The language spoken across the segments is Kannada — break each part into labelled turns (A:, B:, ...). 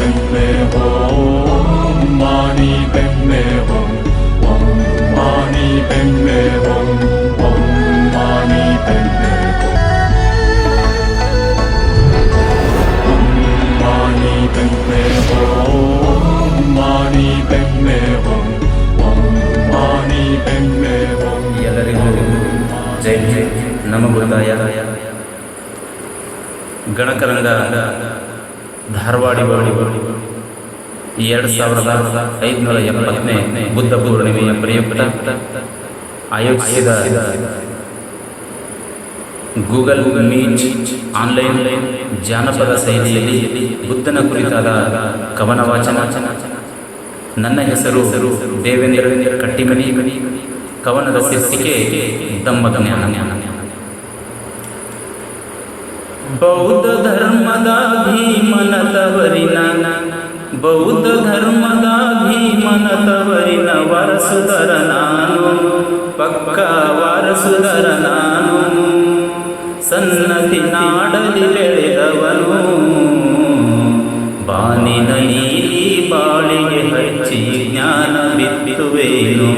A: Padme Hum, Mani Padme Hum, Om Mani Padme Hum, Om Mani Padme Hum. Om Mani Padme Hum, Mani Padme Hum, Om Mani Padme Hum.
B: ಎಲ್ಲರಿಗೂ ಜೈ ಜೈ ನಮ ಗುರುದಾಯ ಗಣಕರಂಗ ಧಾರವಾಡಿ ಬಾಳಿ ಎರಡು ಸಾವಿರದ ಐದುನೂರ ಎಪ್ಪತ್ತನೇ ಬುದ್ಧ ಪೂರ್ಣಿಮೆಯ ಪ್ರಯುಕ್ತ ಆಯೋಜಿಸಿದ ಗೂಗಲ್ ಮೀಟ್ ಆನ್ಲೈನ್ ಜಾನಪದ ಶೈಲಿಯಲ್ಲಿ ಬುದ್ಧನ ಕುರಿತಾದ ಕವನ ವಾಚನ ನನ್ನ ಹೆಸರು ದೇವೇಂದ್ರ ಕಟ್ಟಿಮನಿ. ಕವನದ ಶೀರ್ಷಿಕೆ ತಮ್ಮ ಜ್ಞಾನ. ಬೌದ್ಧ ಧರ್ಮದ ಭೀಮನ ತವರಿನ ಬೌದ್ಧ ಧರ್ಮದ ಭೀಮನ ತವರಿನ ವಾರಸುದರ ನಾನು ಪಕ್ಕ ವಾರಸುದರ ನಾನು ಸನ್ನತಿ ನಾಡಲಿ ಬೆಳೆದವನು ಬಾನಿನ ನೀಲಿ ಬಾಳಿಗೆ ಹಚ್ಚಿ ಜ್ಞಾನ ಬಿತ್ತುವೇನು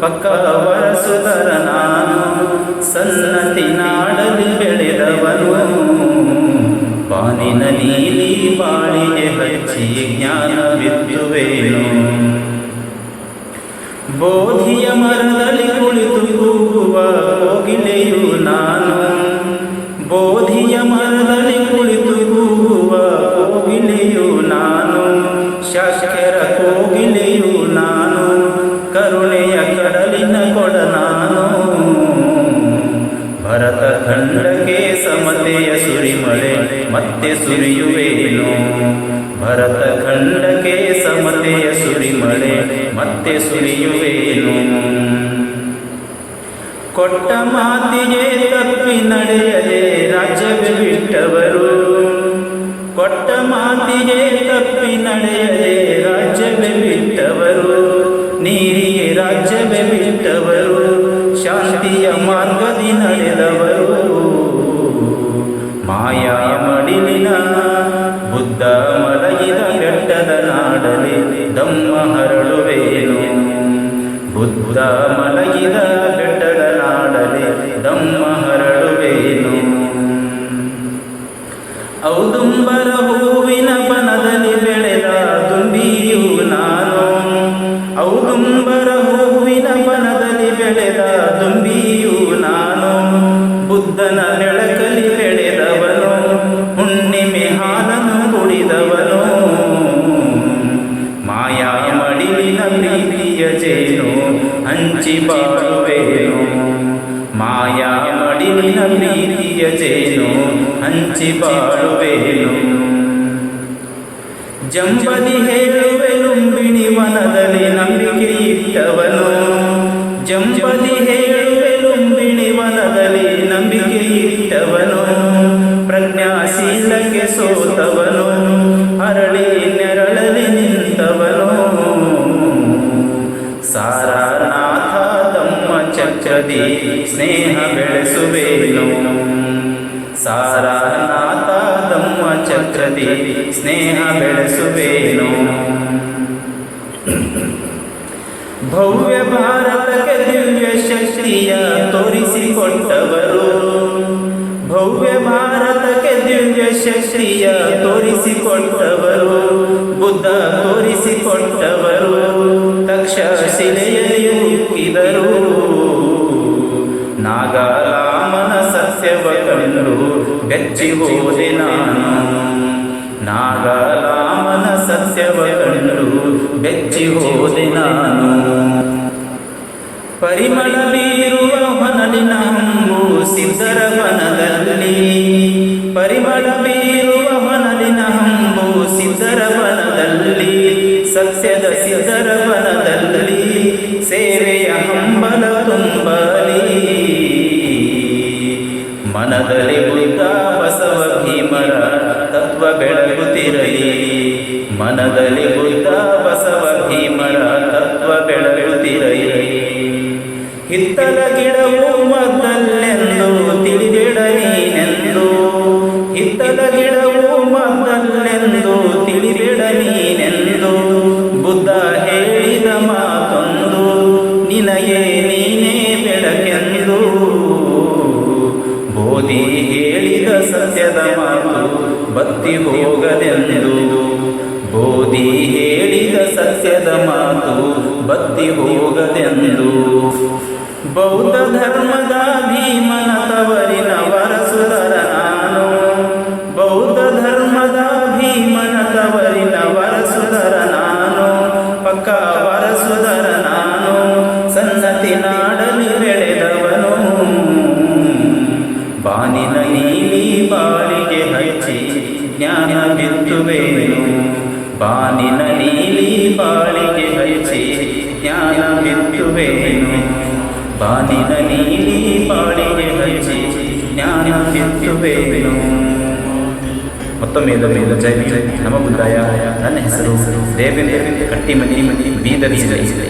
B: ಪಕ್ಕ ವರಸುಧರ ನಾನು ಸನ್ನತಿ ನಾಡಲಿ ಬೆಳೆದವನು ಬಾನಿನ ನೀಲಿ ಬಾಳಿಗೆ ಹಚ್ಚಿ ಜ್ಞಾನ ಬಿತ್ತುವೇನು ಬೋಧಿಯ ಮರದಲ್ಲಿ ಕುಳಿತು ಕೂಗುವ ಕೋಗಿಲೆಯು ನಾನು ಬೋಧಿಯ ಮರದಲ್ಲಿ ಕುಳಿತು ಕೂಗುವ ಕೋಗಿಲೆಯು ನಾನು ಶಾಸ್ಕರ ಮತ್ತೆ ಸುರಿಯುವೇನು. ಭರತ ಖಂಡಕ್ಕೆ ಸಮತೆಯ ಸುರಿಮಳೆ, ಮತ್ತೆ ಸುರಿಯುವೇನು. ಕೊಟ್ಟ ಮಾತಿಗೆ ತಪ್ಪಿ ನಡೆಯದೆ ರಾಜ್ಯವೇ ಬಿಟ್ಟವರು. ಕೊಟ್ಟ ಮಾತಿಗೆ ತಪ್ಪಿ ನಡೆಯದೆ ರಾಜ್ಯವೇ ಬಿಟ್ಟವರು. ನೀರಿಗೆ ರಾಜ್ಯವೇ ಬಿಟ್ಟವರು. ಶಾಂತಿಯ ಮಾರ್ಗದಿ ನಡೆದವರು. ಬುದ್ಧ ಮಲಗಿದ ಬೆಟ್ಟದ ನಾಡಲಿ ದಮ್ಮ ಬಾಳುವೇನು ಮಾಯಾ ಮಡಿಲಿನ ಪ್ರೀತಿಯ ಜೇನು ಹಂಚಿ ಬಾಳುವೇನು ಜಂಬದಿ ಹೇಳುವೆ ಲುಂಬಿಣಿ ವನದಲ್ಲಿ ನಂಬಿಕೆ ಚಕ್ರದಿ ಸ್ನೇಹ ಬೆಳೆಸುವೇನು. ಸಾರನಾಥ ತಮ್ಮ ಚಕ್ರದಿ ಸ್ನೇಹ ಬೆಳೆಸುವೇನು. ಭವ್ಯ ಭಾರತಕ್ಕೆ ದಿವ್ಯ ಶಕ್ತಿಯ ತೋರಿಸಿಕೊಟ್ಟವರು. ಭವ್ಯ ಭಾರತಕ್ಕೆ ದಿವ್ಯ ಶಕ್ತಿಯ ತೋರಿಸಿಕೊಟ್ಟವರು. ಬುದ್ಧ ತೋರಿಸಿಕೊಟ್ಟವರು. ತಕ್ಷಶಿಲೆಯಲ್ಲಿ ಹುಟ್ಟಿದರು ನಾಗರಾಮನ ಸಸ್ಯವ ಕಂಡು ಬೆಚ್ಚಿ ಹೋದೆ ನಾನು. ನಾಗರಾಮನ ಸಸ್ಯವ ಕಂಡು ಬೆಚ್ಚಿ ಹೋದೆ ನಾನು. ಪರಿಮಳ ಬೀರುವ ಮನಲಿನ ಹಂಗು ಸಿದ್ಧರ ಮನದಲ್ಲಿ. ಪರಿಮಳ ಮನದಲ್ಲಿ ಬುದ್ಧ ಬಸವ ಭೀಮರ ತತ್ವ ಬೆಳಗುತ್ತಿರಲಿ ಮನದಲ್ಲಿ ಬುದ್ಧ ಬಸವ ಭೀಮರ ತತ್ವ ಬೆಳಗುತ್ತಿರಲಿ ಹಿತ್ತಲ ಗಿಡವು ಮದ್ದಲ್ಲೆಂದು ತಿಳಿದಿಡಲಿ ಎಂದು ಹಿತ್ತಲ ಗಿಡವು ಮದ್ದಲ್ಲೆಂದು ತಿಳಿದಿಡಲಿ ನೀನೆಂದು ಬತ್ತಿ ಹೋಗದೆಂದು ಬೋಧಿ ಹೇಳಿದ ಸತ್ಯದ ಮಾತು ಬತ್ತಿ ಹೋಗದೆಂದು. ಬೌದ್ಧ ಧರ್ಮದ ಭೀಮನ ತವರಿನ ನಾನು. ಬೌದ್ಧ ಧರ್ಮದ ಭೀಮನ ತವರಿನ ವರಸುದರ ನಾನು. ಪಕ್ಕ ನಾನು ಸನ್ನತಿ ನಾಡಲಿ ಬೆಳೆದವನು. ಬಾನಿನ ನೀಲಿ ಬಾಳಿಗೆ ಹಚ್ಚಿ ಜ್ಞಾನ ಬಿತ್ತುವೆನು ಬಾನಿನ ನೀಲಿ ಬಾಳಿಗೆ ಹಚ್ಚಿ ಜ್ಞಾನ ಬಿತ್ತುವೆನು ಬಾನಿನ ನೀಲಿ ಬಾಳಿಗೆ ಹಚ್ಚಿ ಜ್ಞಾನ ಬಿತ್ತುವೆನು ಮತ್ತೊಮ್ಮೆ ಮೇಲೆ ಜೈ ಜೈ ನಮ ಬುದ್ಧಾಯ ನನ್ನ ಹೆಸರು ದೇವೇಂದ್ರ ಕಟ್ಟಿಮನಿ ಬೀದರ್ ಜಿಲ್ಲೆ